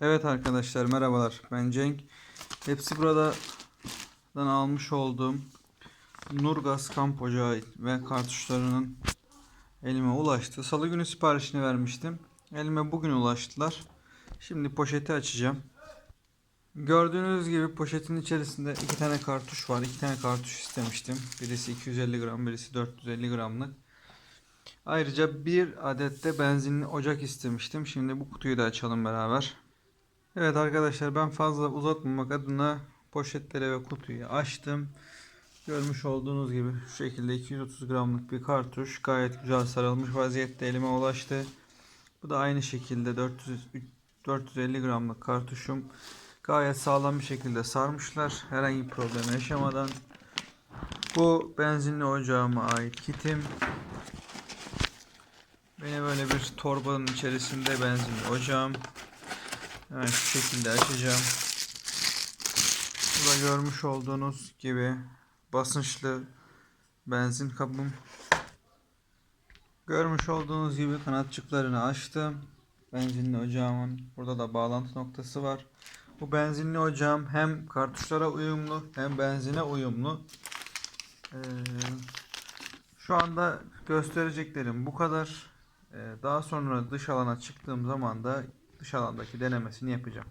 Evet arkadaşlar merhabalar ben Cenk. Hepsi buradan almış olduğum Nurgaz kamp ocağı ve kartuşlarının elime ulaştı. Salı günü siparişini vermiştim. Elime bugün ulaştılar. Şimdi poşeti açacağım. Gördüğünüz gibi poşetin içerisinde iki tane kartuş var. İki tane kartuş istemiştim. Birisi 250 gram, birisi 450 gramlık. Ayrıca bir adet de benzinli ocak istemiştim. Şimdi bu kutuyu da açalım beraber. Evet arkadaşlar ben fazla uzatmamak adına poşetleri ve kutuyu açtım. Görmüş olduğunuz gibi şu şekilde 230 gramlık bir kartuş gayet güzel sarılmış vaziyette elime ulaştı. Bu da aynı şekilde 400 450 gramlık kartuşum gayet sağlam bir şekilde sarmışlar herhangi bir problem yaşamadan. Bu benzinli ocağıma ait kitim. Beni böyle bir torbanın içerisinde benzinli ocağım. Hemen şu şekilde açacağım. Burada görmüş olduğunuz gibi basınçlı benzin kabım. Görmüş olduğunuz gibi kanatçıklarını açtım. Benzinli ocağımın burada da bağlantı noktası var. Bu benzinli ocağım hem kartuşlara uyumlu hem benzine uyumlu. Ee, şu anda göstereceklerim bu kadar. Ee, daha sonra dış alana çıktığım zaman da dış alandaki denemesini yapacağım.